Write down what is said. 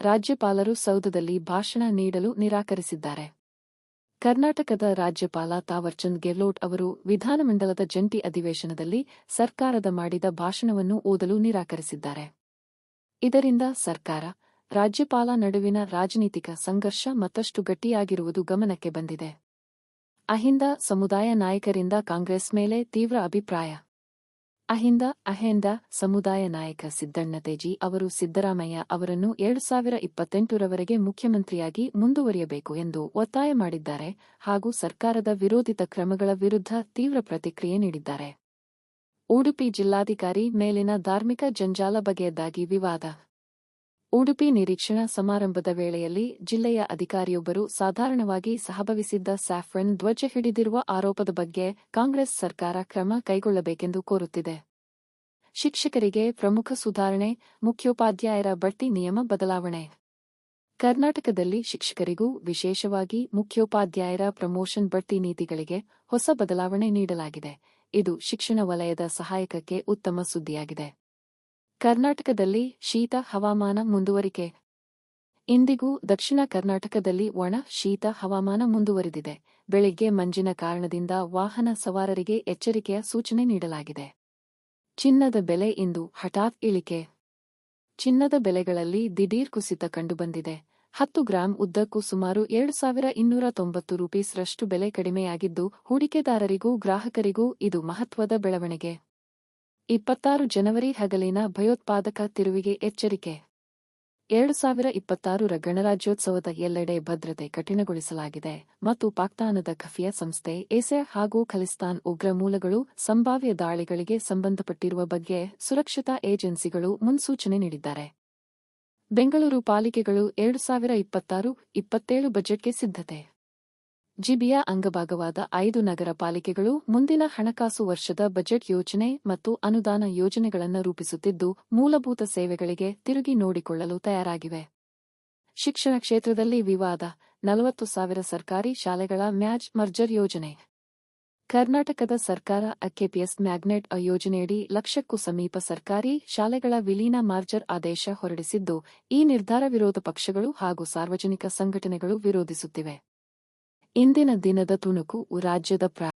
ರಾಜ್ಯಪಾಲರು ಸೌಧದಲ್ಲಿ ಭಾಷಣ ನೀಡಲು ನಿರಾಕರಿಸಿದ್ದಾರೆ. ಕರ್ನಾಟಕದ ರಾಜ್ಯಪಾಲ ತಾವರ್ಚಂದ್ ಗೆಹ್ಲೋಟ್ ಅವರು ವಿಧಾನಮಂಡಲದ ಜಂಟಿ ಅಧಿವೇಶನದಲ್ಲಿ ಸರ್ಕಾರದ ಮಾಡಿದ ಭಾಷಣವನ್ನು ಓದಲು ನಿರಾಕರಿಸಿದ್ದಾರೆ. ಇದರಿಂದ ಸರ್ಕಾರ, ರಾಜ್ಯಪಾಲ ನಡುವಿನ ರಾಜನೀತಿಕ ಸಂಘರ್ಷ ಮತ್ತಷ್ಟು ಗಟ್ಟಿಯಾಗಿರುವುದು ಗಮನಕ್ಕೆ ಬಂದಿದೆ. ಅಹಿಂದ ಸಮುದಾಯ ನಾಯಕರಿಂದ ಕಾಂಗ್ರೆಸ್ ಮೇಲೆ ತೀವ್ರ ಅಭಿಪ್ರಾಯ. ಅಹಿಂದ, ಅಹೆಂದ ಸಮುದಾಯ ನಾಯಕ ಸಿದ್ದಣ್ಣ ತೇಜಿ ಅವರು ಸಿದ್ದರಾಮಯ್ಯ ಅವರನ್ನು ಎರಡು ಸಾವಿರ ಇಪ್ಪತ್ತೆಂಟರವರೆಗೆ ಮುಖ್ಯಮಂತ್ರಿಯಾಗಿ ಮುಂದುವರಿಯಬೇಕು ಎಂದು ಒತ್ತಾಯ ಮಾಡಿದ್ದಾರೆ ಹಾಗೂ ಸರ್ಕಾರದ ವಿರೋಧಿತ ಕ್ರಮಗಳ ವಿರುದ್ಧ ತೀವ್ರ ಪ್ರತಿಕ್ರಿಯೆ ನೀಡಿದ್ದಾರೆ. ಉಡುಪಿ ಜಿಲ್ಲಾಧಿಕಾರಿ ಮೇಲಿನ ಧಾರ್ಮಿಕ ಜಂಜಾಲ ಬಗೆಯದ್ದಾಗಿ ವಿವಾದ ಉಡುಪಿ ನಿರೀಕ್ಷಣಾ ಸಮಾರಂಭದ ವೇಳೆಯಲ್ಲಿ ಜಿಲ್ಲೆಯ ಅಧಿಕಾರಿಯೊಬ್ಬರು ಸಾಧಾರಣವಾಗಿ ಸಹಭವಿಸಿದ್ದ ಸ್ಯಾಫ್ರನ್ ಧ್ವಜ ಹಿಡಿದಿರುವ ಆರೋಪದ ಬಗ್ಗೆ ಕಾಂಗ್ರೆಸ್ ಸರ್ಕಾರ ಕ್ರಮ ಕೈಗೊಳ್ಳಬೇಕೆಂದು ಕೋರುತ್ತಿದೆ. ಶಿಕ್ಷಕರಿಗೆ ಪ್ರಮುಖ ಸುಧಾರಣೆ, ಮುಖ್ಯೋಪಾಧ್ಯಾಯರ ಬಡ್ತಿ ನಿಯಮ ಬದಲಾವಣೆ. ಕರ್ನಾಟಕದಲ್ಲಿ ಶಿಕ್ಷಕರಿಗೂ ವಿಶೇಷವಾಗಿ ಮುಖ್ಯೋಪಾಧ್ಯಾಯರ ಪ್ರಮೋಷನ್ ಬಡ್ತಿ ನೀತಿಗಳಿಗೆ ಹೊಸ ಬದಲಾವಣೆ ನೀಡಲಾಗಿದೆ. ಇದು ಶಿಕ್ಷಣ ವಲಯದ ಸಹಾಯಕಕ್ಕೆ ಉತ್ತಮ ಸುದ್ದಿಯಾಗಿದೆ. ಕರ್ನಾಟಕದಲ್ಲಿ ಶೀತ ಹವಾಮಾನ ಮುಂದುವರಿಕೆ. ಇಂದಿಗೂ ದಕ್ಷಿಣ ಕರ್ನಾಟಕದಲ್ಲಿ ಒಣ, ಶೀತ ಹವಾಮಾನ ಮುಂದುವರಿದಿದೆ. ಬೆಳಿಗ್ಗೆ ಮಂಜಿನ ಕಾರಣದಿಂದ ವಾಹನ ಸವಾರರಿಗೆ ಎಚ್ಚರಿಕೆಯ ಸೂಚನೆ ನೀಡಲಾಗಿದೆ. ಚಿನ್ನದ ಬೆಲೆ ಇಂದು ಹಠಾತ್ ಇಳಿಕೆ. ಚಿನ್ನದ ಬೆಲೆಗಳಲ್ಲಿ ದಿಢೀರ್ ಕುಸಿತ ಕಂಡುಬಂದಿದೆ. ಹತ್ತು ಗ್ರಾಂ ಉದ್ದಕ್ಕೂ ಸುಮಾರು ಎರಡು ಸಾವಿರ ಇನ್ನೂರ ತೊಂಬತ್ತು ರೂಪೀಸ್ರಷ್ಟು ಬೆಲೆ ಕಡಿಮೆಯಾಗಿದ್ದು, ಹೂಡಿಕೆದಾರರಿಗೂ ಗ್ರಾಹಕರಿಗೂ ಇದು ಮಹತ್ವದ ಬೆಳವಣಿಗೆ. ಇಪ್ಪತ್ತಾರು ಜನವರಿ ಹಗಲಿನ ಭಯೋತ್ಪಾದಕ ತಿರುವಿಗೆ ಎಚ್ಚರಿಕೆ. ಎರಡು ಸಾವಿರ ಇಪ್ಪತ್ತಾರರ ಗಣರಾಜ್ಯೋತ್ಸವದ ಎಲ್ಲೆಡೆ ಭದ್ರತೆ ಕಠಿಣಗೊಳಿಸಲಾಗಿದೆ ಮತ್ತು ಪಾಕ್ತಾನದ ಖಫಿಯಾ ಸಂಸ್ಥೆ ಎಸೆ ಹಾಗೂ ಖಲಿಸ್ತಾನ್ ಉಗ್ರ ಮೂಲಗಳು ಸಂಭಾವ್ಯ ದಾಳಿಗಳಿಗೆ ಸಂಬಂಧಪಟ್ಟಿರುವ ಬಗ್ಗೆ ಸುರಕ್ಷತಾ ಏಜೆನ್ಸಿಗಳು ಮುನ್ಸೂಚನೆ ನೀಡಿದ್ದಾರೆ. ಬೆಂಗಳೂರು ಪಾಲಿಕೆಗಳು ಎರಡು ಸಾವಿರ ಇಪ್ಪತ್ತಾರು ಇಪ್ಪತ್ತೇಳು ಬಜೆಟ್ಗೆ ಸಿದ್ಧತೆ. ಜಿಬಿಯ ಅಂಗಭಾಗವಾದ ಐದು ನಗರ ಪಾಲಿಕೆಗಳು ಮುಂದಿನ ಹಣಕಾಸು ವರ್ಷದ ಬಜೆಟ್ ಯೋಜನೆ ಮತ್ತು ಅನುದಾನ ಯೋಜನೆಗಳನ್ನು ರೂಪಿಸುತ್ತಿದ್ದು, ಮೂಲಭೂತ ಸೇವೆಗಳಿಗೆ ತಿರುಗಿ ನೋಡಿಕೊಳ್ಳಲು ತಯಾರಾಗಿವೆ. ಶಿಕ್ಷಣ ಕ್ಷೇತ್ರದಲ್ಲಿ ವಿವಾದ, ನಲವತ್ತು ಸಾವಿರ ಸರ್ಕಾರಿ ಶಾಲೆಗಳ ಮ್ಯಾಚ್ ಮರ್ಜರ್ ಯೋಜನೆ. ಕರ್ನಾಟಕದ ಸರ್ಕಾರ ಅಕೆಪಿಎಸ್ ಮ್ಯಾಗ್ನೆಟ್ ಅ ಯೋಜನೆಯಡಿ ಲಕ್ಷಕ್ಕೂ ಸಮೀಪ ಸರ್ಕಾರಿ ಶಾಲೆಗಳ ವಿಲೀನ ಮಾರ್ಜರ್ ಆದೇಶ ಹೊರಡಿಸಿದ್ದು, ಈ ನಿರ್ಧಾರ ವಿರೋಧ ಪಕ್ಷಗಳು ಹಾಗೂ ಸಾರ್ವಜನಿಕ ಸಂಘಟನೆಗಳು ವಿರೋಧಿಸುತ್ತಿವೆ. ಇಂದಿನ ದಿನದ ತುಣುಕು ರಾಜ್ಯದ